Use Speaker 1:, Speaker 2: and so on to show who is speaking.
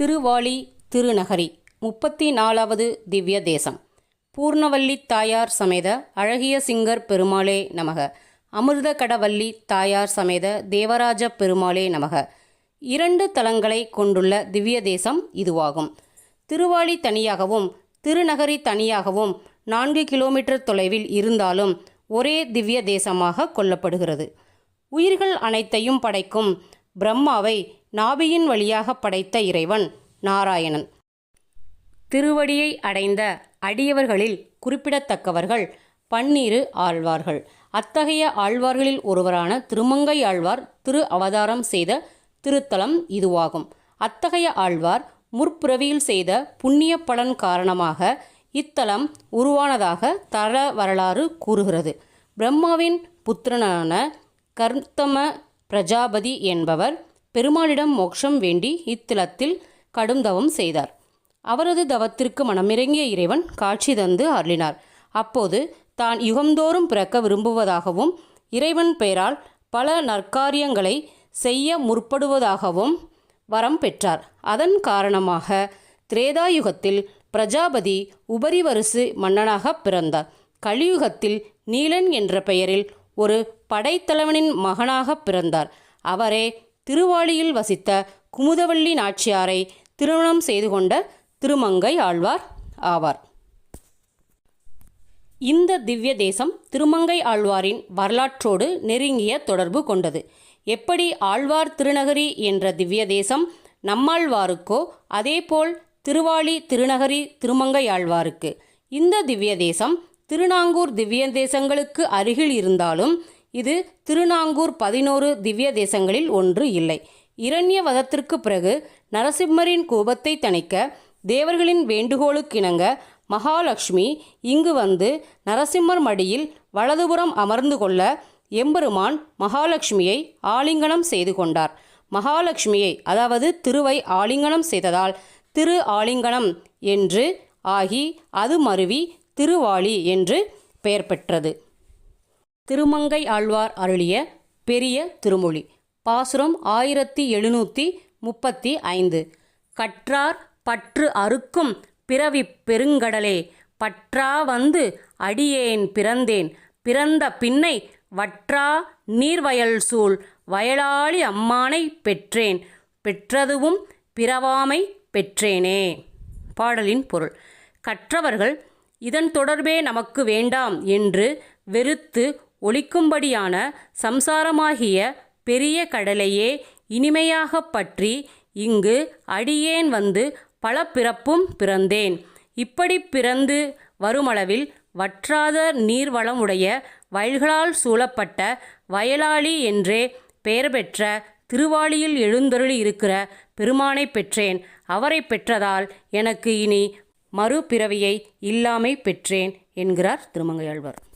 Speaker 1: திருவாளி திருநகரி முப்பத்தி நாலாவது திவ்ய தேசம். பூர்ணவல்லி தாயார் சமேத அழகிய சிங்கர் பெருமாளே நமக. அமிர்த கடவல்லி தாயார் சமேத தேவராஜ பெருமாளே நமக. இரண்டு தலங்களை கொண்டுள்ள திவ்ய தேசம் இதுவாகும். திருவாளி தனியாகவும் திருநகரி தனியாகவும் நான்கு கிலோமீட்டர் தொலைவில் இருந்தாலும் ஒரே திவ்ய தேசமாக கொள்ளப்படுகிறது. உயிர்கள் அனைத்தையும் படைக்கும் பிரம்மாவை நாபியின் வழியாக படைத்த இறைவன் நாராயணன். திருவடியை அடைந்த அடியவர்களில் குறிப்பிடத்தக்கவர்கள் பன்னீரு ஆழ்வார்கள். அத்தகைய ஆழ்வார்களில் ஒருவரான திருமங்கை ஆழ்வார் திரு அவதாரம் செய்த திருத்தலம் இதுவாகும். அத்தகைய ஆழ்வார் முற்பிறவியில் செய்த புண்ணிய பலன் காரணமாக இத்தலம் உருவானதாக தர வரலாறு கூறுகிறது. பிரம்மாவின் புத்திரனான கர்த்தம பிரஜாபதி என்பவர் பெருமாளிடம் மோட்சம் வேண்டி இத்தலத்தில் கடும் தவம் செய்தார். அவரது தவத்திற்கு மனமிறங்கிய இறைவன் காட்சி தந்து அருளினார். அப்போது தான் யுகந்தோறும் பிறக்க விரும்புவதாகவும் இறைவன் பெயரால் பல நற்காரியங்களை செய்ய முற்படுவதாகவும் வரம் பெற்றார். அதன் காரணமாக திரேதாயுகத்தில் பிரஜாபதி உபரிவரிசு மன்னனாக பிறந்தார். கலியுகத்தில் நீலன் என்ற பெயரில் ஒரு படைத்தலைவனின் மகனாக பிறந்தார். அவரே திருவாளியில் வசித்த குமுதவள்ளி நாச்சியாரை திருமணம் செய்து கொண்ட திருமங்கை ஆழ்வார் ஆவார். இந்த திவ்ய தேசம் திருமங்கை ஆழ்வாரின் வரலாற்றோடு நெருங்கிய தொடர்பு கொண்டது. எப்படி ஆழ்வார் திருநகரி என்ற திவ்ய தேசம் நம்மாழ்வாருக்கோ அதேபோல் திருவாளி திருநகரி திருமங்கை ஆழ்வாருக்கு. இந்த திவ்ய தேசம் திருநாங்கூர் திவ்ய தேசங்களுக்கு அருகில் இருந்தாலும் இது திருநாங்கூர் பதினோரு திவ்ய தேசங்களில் ஒன்று இல்லை. இரண்யவதத்திற்கு பிறகு நரசிம்மரின் கோபத்தை தணிக்க தேவர்களின் வேண்டுகோளுக்கிணங்க மகாலட்சுமி இங்கு வந்து நரசிம்மர் மடியில் வலதுபுறம் அமர்ந்து கொள்ள எம்பெருமான் மகாலட்சுமியை ஆலிங்கனம் செய்து கொண்டார். மகாலட்சுமியை அதாவது திருவை ஆலிங்கனம் செய்ததால் திரு ஆலிங்கனம் என்று ஆகி அது மருவி திருவாளி என்று பெயர் பெற்றது. திருமங்கை ஆழ்வார் அருளிய பெரிய திருமொழி. பாசுரம் ஆயிரத்தி எழுநூற்றி முப்பத்தி ஐந்து. கற்றார் பற்று அறுக்கும் பிறவி பெருங்கடலே. பற்றா வந்து அடியேன் பிறந்தேன். பிறந்த பின்னை வற்றா நீர்வயல் சூழ். வயலாளி அம்மானை பெற்றேன். பெற்றதுவும் பிறவாமை பெற்றேனே. பாடலின் பொருள். கற்றவர்கள் இதன் தொடர்பே நமக்கு வேண்டாம் என்று வெறுத்து ஒழிக்கும்படியான சம்சாரமாகிய பெரிய கடலையே இனிமையாகப் பற்றி இங்கு அடியேன் வந்து பல பிறப்பும் பிறந்தேன். இப்படி பிறந்து வருமளவில் வற்றாத நீர்வளமுடைய வயல்களால் சூழப்பட்ட வயலாளி என்றே பெயர் பெற்ற திருவாளியில் எழுந்தருளி இருக்கிற பெருமானை பெற்றேன். அவரை பெற்றதால் எனக்கு இனி மறுபிறவியை இல்லாமை பெற்றேன் என்கிறார் திருமங்கையாழ்வார்.